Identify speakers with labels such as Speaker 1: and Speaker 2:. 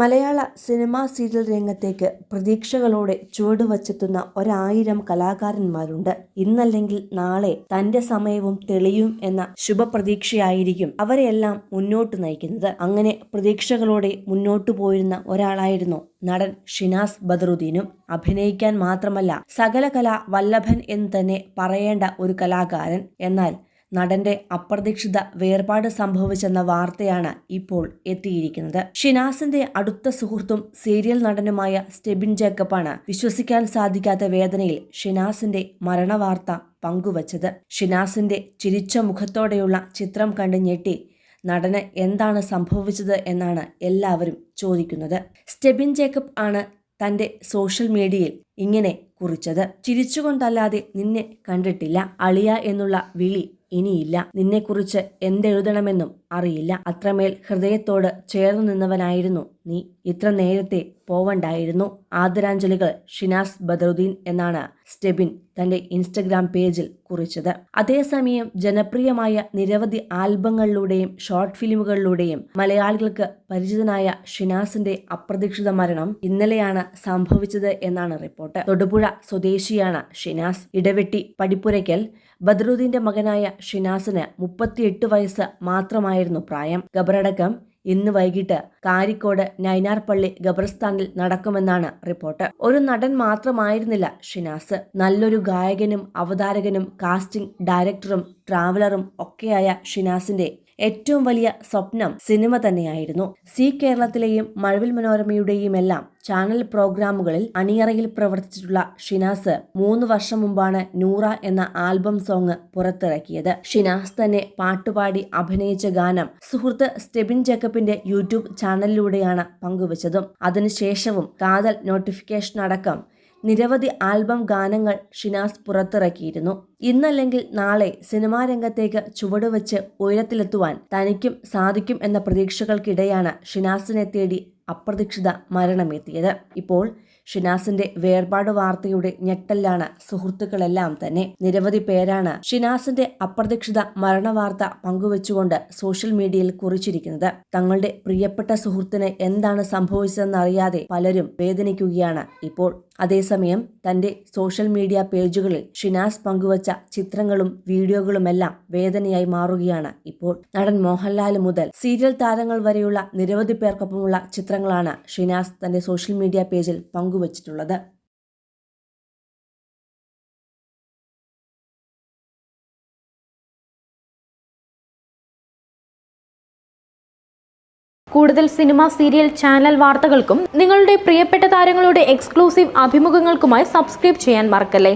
Speaker 1: മലയാള cinema serial രംഗത്തേക്ക് പ്രതീക്ഷകളോടെ ചുവടുവച്ചെത്തുന്ന ഒരായിരം കലാകാരന്മാരുണ്ട്. ഇന്നല്ലെങ്കിൽ നാളെ തന്റെ സമയവും തെളിയും എന്ന ശുഭപ്രതീക്ഷയായിരിക്കും അവരെയെല്ലാം മുന്നോട്ട് നയിക്കുന്നത്. അങ്ങനെ പ്രതീക്ഷകളോടെ മുന്നോട്ടു പോയിരുന്ന ഒരാളായിരുന്നു നടൻ ഷിനാസ് ബദറുദ്ദീനും. അഭിനയിക്കാൻ മാത്രമല്ല സകല കലാ വല്ലഭൻ എന്ന് തന്നെ പറയേണ്ട ഒരു കലാകാരൻ. എന്നാൽ നടന്റെ അപ്രതീക്ഷിത വേർപാട് സംഭവിച്ചെന്ന വാർത്തയാണ് ഇപ്പോൾ എത്തിയിരിക്കുന്നത്. ഷിനാസിന്റെ അടുത്ത സുഹൃത്തും സീരിയൽ നടനുമായ സ്റ്റെബിൻ ജേക്കബാണ് വിശ്വസിക്കാൻ സാധിക്കാത്ത വേദനയിൽ ഷിനാസിന്റെ മരണവാർത്ത പങ്കുവച്ചത്. ഷിനാസിന്റെ ചിരിച്ച മുഖത്തോടെയുള്ള ചിത്രം കണ്ട് ഞെട്ടി നടന് എന്താണ് സംഭവിച്ചത് എന്നാണ് എല്ലാവരും ചോദിക്കുന്നത്. സ്റ്റെബിൻ ജേക്കബ് ആണ് തന്റെ സോഷ്യൽ മീഡിയയിൽ ഇങ്ങനെ കുറിച്ചത്. ചിരിച്ചുകൊണ്ടല്ലാതെ നിന്നെ കണ്ടിട്ടില്ല. അളിയ എന്നുള്ള വിളി ഇനിയില്ല. നിന്നെക്കുറിച്ച് എന്തെഴുതണമെന്നും അറിയില്ല. അത്രമേൽ ഹൃദയത്തോട് ചേർന്നു നിന്നവനായിരുന്നു നീ. ഇത്ര നേരത്തെ പോവണ്ടായിരുന്നു. ആദരാഞ്ജലികൾ ഷിനാസ് ബദറുദ്ദീൻ എന്നാണ് സ്റ്റെബിൻ തന്റെ ഇൻസ്റ്റഗ്രാം പേജിൽ കുറിച്ചത്. അതേസമയം ജനപ്രിയമായ നിരവധി ആൽബങ്ങളിലൂടെയും ഷോർട്ട് ഫിലിമുകളിലൂടെയും മലയാളികൾക്ക് പരിചിതനായ ഷിനാസിന്റെ അപ്രതീക്ഷിത മരണം ഇന്നലെയാണ് സംഭവിച്ചത് എന്നാണ് റിപ്പോർട്ട്. തൊടുപുഴ സ്വദേശിയാണ് ഷിനാസ്. ഇടവെട്ടി പടിപ്പുരയ്ക്കൽ ബദറുദ്ദീന്റെ മകനായ ഷിനാസിന് മുപ്പത്തിയെട്ട് വയസ്സ് മാത്രമായിരുന്നു പ്രായം. ഖബറടക്കം ഇന്ന് വൈകിട്ട് കാരിക്കോട് നൈനാർപള്ളി ഖബർസ്ഥാനിൽ നടക്കുമെന്നാണ് റിപ്പോർട്ട്. ഒരു നടൻ മാത്രമായിരുന്നില്ല ഷിനാസ്. നല്ലൊരു ഗായകനും അവതാരകനും കാസ്റ്റിംഗ് ഡയറക്ടറും ട്രാവലറും ഒക്കെയായ ഷിനാസിന്റെ ഏറ്റവും വലിയ സ്വപ്നം സിനിമ തന്നെയായിരുന്നു. സി കേരളത്തിലെയും മഴവിൽ മനോരമയുടെയും എല്ലാം ചാനൽ പ്രോഗ്രാമുകളിൽ അണിയറയിൽ പ്രവർത്തിച്ചിട്ടുള്ള ഷിനാസ് മൂന്ന് വർഷം മുമ്പാണ് നൂറ എന്ന ആൽബം സോങ് പുറത്തിറക്കിയത്. ഷിനാസ് തന്നെ പാട്ടുപാടി അഭിനയിച്ച ഗാനം സുഹൃത്ത് സ്റ്റെബിൻ ജേക്കബിന്റെ യൂട്യൂബ് ചാനലിലൂടെയാണ് പങ്കുവച്ചതും. അതിനുശേഷവും കാതൽ നോട്ടിഫിക്കേഷൻ അടക്കം നിരവധി ആൽബം ഗാനങ്ങൾ ഷിനാസ് പുറത്തിറക്കിയിരുന്നു. ഇന്നല്ലെങ്കിൽ നാളെ സിനിമാ രംഗത്തേക്ക് ചുവടുവെച്ച് ഉയരത്തിലെത്തുവാൻ തനിക്കും സാധിക്കും എന്ന പ്രതീക്ഷകൾക്കിടെയാണ് ഷിനാസിനെ തേടി അപ്രതീക്ഷിത മരണമെത്തിയത്. ഇപ്പോൾ ഷിനാസിന്റെ വേർപാട് വാർത്തയുടെ ഞെട്ടലാണ് സുഹൃത്തുക്കളെല്ലാം തന്നെ. നിരവധി പേരാണ് ഷിനാസിന്റെ അപ്രതീക്ഷിത മരണവാർത്ത പങ്കുവച്ചുകൊണ്ട് സോഷ്യൽ മീഡിയയിൽ കുറിച്ചിരിക്കുന്നത്. തങ്ങളുടെ പ്രിയപ്പെട്ട സുഹൃത്തിന് എന്താണ് സംഭവിച്ചതെന്നറിയാതെ പലരും വേദനിക്കുകയാണ്. ഇപ്പോൾ അതേസമയം തന്റെ സോഷ്യൽ മീഡിയ പേജുകളിൽ ഷിനാസ് പങ്കുവച്ച ചിത്രങ്ങളും വീഡിയോകളുമെല്ലാം വേദനയായി മാറുകയാണ്. ഇപ്പോൾ നടൻ മോഹൻലാൽ മുതൽ സീരിയൽ താരങ്ങൾ വരെയുള്ള നിരവധി പേർക്കൊപ്പമുള്ള ചിത്രങ്ങളാണ് ഷിനാസ് തന്റെ സോഷ്യൽ മീഡിയ പേജിൽ പങ്കുവച്ചിട്ടുള്ളത്.
Speaker 2: കൂടുതൽ സിനിമ സീരിയൽ ചാനൽ വാർത്തകൾക്കും നിങ്ങളുടെ പ്രിയപ്പെട്ട താരങ്ങളുടെ എക്സ്ക്ലൂസീവ് അഭിമുഖങ്ങൾക്കുമായി സബ്സ്ക്രൈബ് ചെയ്യാൻ മറക്കല്ലേ?